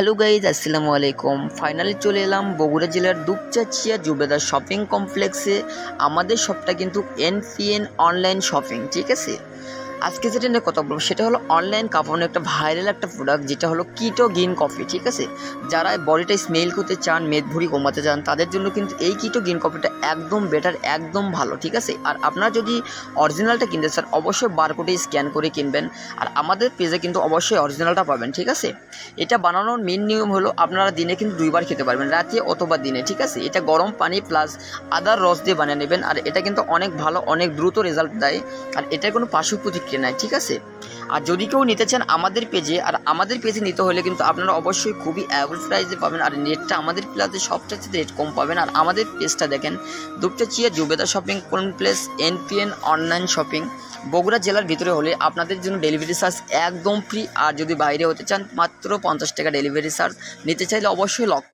Hello guys আসসালামু আলাইকুম finally চলে এলাম বগুড়া জেলার দুপচাচিয়া জুবেদার শপিং কমপ্লেক্সে আমাদের শপটা কিন্তু এনপিএন অনলাইন শপিং ঠিক আছে? আজকে যেটা নিয়ে কথা বলব, সেটা হলো অনলাইন কাপড়ের একটা ভাইরাল একটা প্রোডাক্ট যেটা হলো কিটো গ্রিন কফি ঠিক আছে? যারা বডিটা স্মেল করতে চান মেদভুড়ি কমাতে চান, তাদের জন্য কিন্তু এই কিটো গ্রিন কফিটা একদম বেটার একদম ভালো, ঠিক আছে? আর আপনারা যদি অরিজিনালটা কিনতে চান, অবশ্যই বারকোডে স্ক্যান করে কিনবেন। আর আমাদের পেজে কিন্তু অবশ্যই অরিজিনালটা পাবেন, ঠিক আছে? এটা বানানোর মেন নিয়ম হলো আপনারা দিনে কিন্তু দুইবার খেতে পারবেন, রাতে অথবা দিনে, ঠিক আছে? এটা গরম পানি প্লাস আদার রস দিয়ে বানিয়ে নেবেন, আর এটা কিন্তু অনেক ভালো, অনেক দ্রুত রেজাল্ট দেয়। আর এটার কোনো পার্শ্ব প্রতিক্রিয়া নাই ঠিক আছে? আর যদি কেউ নিতে চান আমাদের পেজে আর আমাদের পেজে নিতে হলে কিন্তু আপনারা অবশ্যই খুবই অ্যাভারেজ প্রাইসে পাবেন, আর নেটটা আমাদের প্লাসে সবচেয়ে রেট কম পাবেন। আর আমাদের পেজটা দেখেন Dupchanchia Jubeda shopping complex NPN online shopping Bogura জেলার ভিতরে হলে আপনাদের জন্য ডেলিভারি চার্জ একদম ফ্রি আর যদি বাইরে হতে চান, মাত্র পঞ্চাশ টাকা ডেলিভারি চার্জ নিতে চাইলে অবশ্যই লক